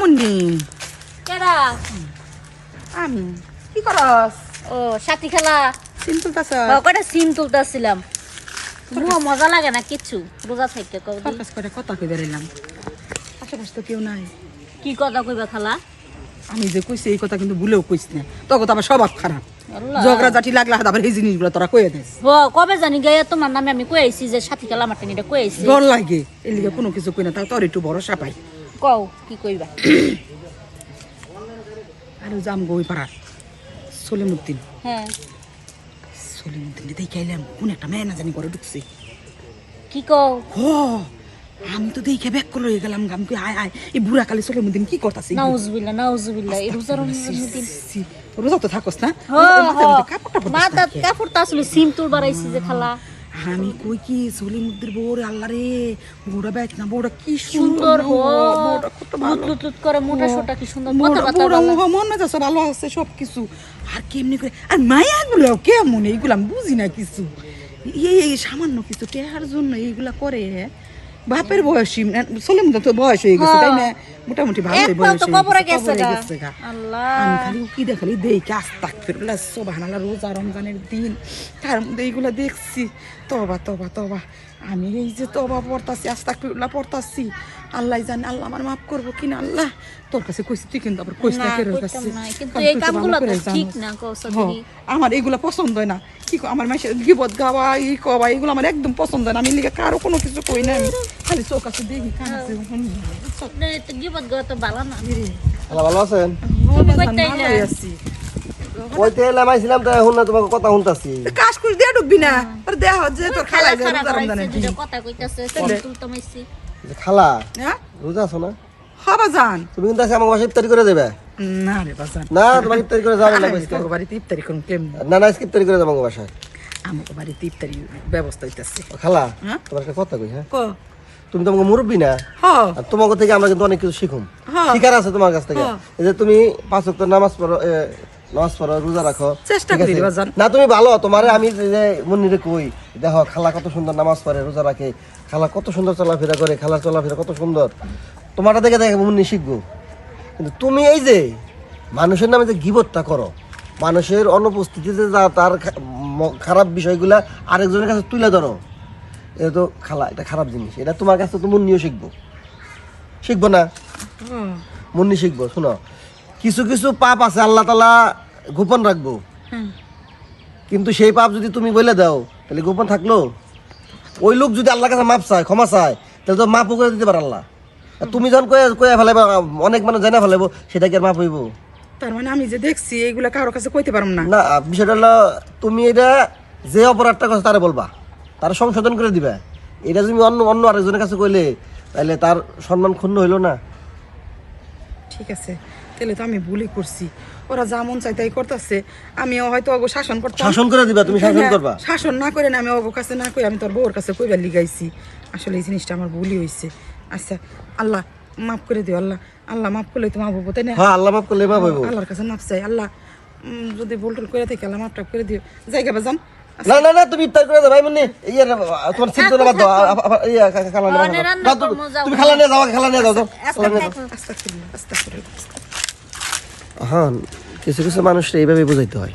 মুন্নি কেডা আমি। কি করস? ও সাথী খেলা। সিম তুলতাছ কয়টা সিম তুলতেছিলাম। মুহ মজা লাগে না কিচ্ছু রোজা থেকে। করে কথা কই আশেপাশে তো কেউ নাই। কি কথা কইবা খালা? আমি যে কইছি এই কথা কিন্তু ভুলেও কইস না। তখন তো আবার স্বভাব খারাপ। ঝগড়া জাটি লাগলে আবার এই জিনিসগুলো তোরা কয়ে দিস। ও কবে জানি গে তোমার নামে আমি কই আইছি যে সাথী খেলা মারতে নিটা কই আইছি ডর লাগে। এর লিগে কোনো কিছু কই না তাও তোর একটু ভরসা পাই। কও কি কইবা? আর জাম গই পাড়ার সলিমুদ্দিন। হ্যাঁ। সলিমুদ্দিন দেখে আইলাম কোন একটা মেয়ে না জানি করে ঢুকছে। কি কও? হ আমি তো দেখে ব্যাক করে লয়ে গেলাম আমি কই আয় আয় এই বুড়া কালী সলিমুদ্দিন কি করতাছে? নাউজুবিল্লাহ নাউজুবিল্লাহ এই রোজার দিন। রোজা তো থাকস না? মাথা কাপড় তো আসলে সিম তুলবার আইছি যে খালা। আমি কই কি সলিমুদ্দির বউরে আল্লাহ রে। বউটা বেচ না বউটা কি সুন্দর বউটা কত ভালো। করে মোটা সোটা কি সুন্দর। বউটা মন মেজাজ ভালো আছে সব কিছু আর কেমনি করে আর মায়া গুলো কেমন? এইগুলো আমি বুঝি না কিছু। এই এই সামান্য কিছু টেহার জন্য এইগুলা করে বাপের বয়সী মতো তো বয়স হয়ে গেছে তাই না? মোটামুটি ভালো বয়স হয়ে গেছে, আমি খালি কি দেখালি দেখি আস্তাক ফিরুল্লাহ সোবাহানাল্লাহ রোজা রমজানের দিন। তার মধ্যে এইগুলো দেখছি তবা তবা তবা আমি এই যে তবা পড়তাছি আস্তাক ফিরুল্লাহ পড়তাছি আল্লাহ জানে আল্লাহ আমার মাফ করব কিনা আল্লাহ। তোর কাছে কইছি তুই কিন্তু আবার কইস না কাছে করে ঠিক না, সত্যি। আমার এইগুলা পছন্দ হয় না। কি আমার মাসে গিবত গাওয়া এই কবা এগুলো আমার একদম পছন্দ হয় না। আমি লিগে কারও কোনো কিছু কই না আমি খালি চোখ আছে দেখি কান আছে শুনি। না, তো ভালো না। ভালো আছেন? আছি। কইতে এলাম আইছিলাম তো এখন না তোমাকে কথা শুনতাছি। কাজ করে দিয়ে ঢুকবি না। তোর দেহ যে তোর খালা যায় খারাপ রোজা হইছে রমজানের। দিন দুটো কথা কইতাছে তাহলে? তুলতে মাইছি যে খালা হ্যাঁ? রোজা আছো না? হবা যান তুমি কিন্তু আমার বাসায় ইফতারি করে দেবে? না রে বাজান না তোমার ইফতারি করে যাবে না কইছি তো। তোর বাড়িতে ইফতারি করুন কেমন? না না ইফতারি করে যাব আমার বাসায়। আমার বাড়িতে ইফতারি ব্যবস্থা হইতাছে। খালা হ্যাঁ? তোমার একটা কথা কই হ্যাঁ? ক। তুমি তো আমাকে মুরব্বী না আর তোমাকে থেকে আমরা কিন্তু অনেক কিছু শিখুম। হ্যাঁ। শিকার আছে তোমার কাছ থেকে। যে তুমি পাঁচ নামাজ পড়ো এ, পড়ো রোজা রাখো। চেষ্টা করি বাজান। না তুমি ভালো তোমারে আমি যে- যে কই দেখো খালা কত সুন্দর নামাজ পড়ে রোজা রাখে। খালা কত সুন্দর চলাফেরা করে খালার চলাফেরা কত সুন্দর। তোমারটা দেখে দেখে মুন্নি শিখব। কিন্তু তুমি এই যে মানুষের নামে যে গিবতটা করো মানুষের অনুপস্থিতিতে যা তার খারাপ বিষয়গুলা আরেকজনের কাছে তুলে ধরো এটা তো খালা এটা খারাপ জিনিস। এটা তোমার কাছে তো মুন্নিও শিখব। শিখব না? মুন্নি শিখব শোনো। কিছু কিছু পাপ আছে আল্লাহ তালা গোপন রাখব। কিন্তু সেই পাপ যদি তুমি বলে দাও তাহলে গোপন থাকল? ওই লোক যদি আল্লাহর কাছে মাপ চায় ক্ষমা চায় তাহলে তো মাপও করে দিতে পারে আল্লাহ। তুমি যখন কয়ে কয়ে ফেলাইবা অনেক মানুষ জানা ফেলাইবো সেটা কি আর মাপ হইব? তার মানে আমি যে দেখছি এইগুলা কারোর কাছে কইতে পারম না। না বিষয়টা হলো তুমি এটা যে অপরাধটা করছ তারা বলবা। তারা সংশোধন করে দিবা। এটা তুমি অন্য অন্য আরেকজনের কাছে কইলে তাহলে তার সম্মান ক্ষুণ্ণ হইল না। ঠিক আছে। তাহলে তো আমি ভুলই করছি ওরা যা মন চাই তাই করতেছে আমি হয়তো অগো শাসন করতাম শাসন করে দিবা তুমি শাসন হ্যাঁ, করবা শাসন না করে না আমি অগো কাছে না কই আমি তোর বউর কাছে কইবার লিগাইছি আসলে এই জিনিসটা আমার ভুলই হয়েছে আচ্ছা আল্লাহ মাফ করে দিও আল্লাহ আল্লাহ মাফ করলে তো মাফ হব তাই না হ্যাঁ আল্লাহ মাফ করলে মাফ হইব আল্লাহর কাছে মাফ চাই আল্লাহ উম, যদি ভুল টুল করে থাকি আল্লাহ মাফ টাফ করে দিও জায়গা বাজান না না না তুমি ইফতার করে দাও ভাই মুন্নি ইয়ে তোমার সিদ্ধ না বাদ দাও ইয়ে খালা নিয়ে তুমি-। খালা নিয়ে যাও খালা নিয়ে যাও যাও। আচ্ছা, খালা নিয়ে যাও। আস্তাগফিরুল্লাহ আস্তাগফিরুল্লাহ হ্যাঁ কিছু কিছু মানুষরা এইভাবে বোঝাইতে হয়।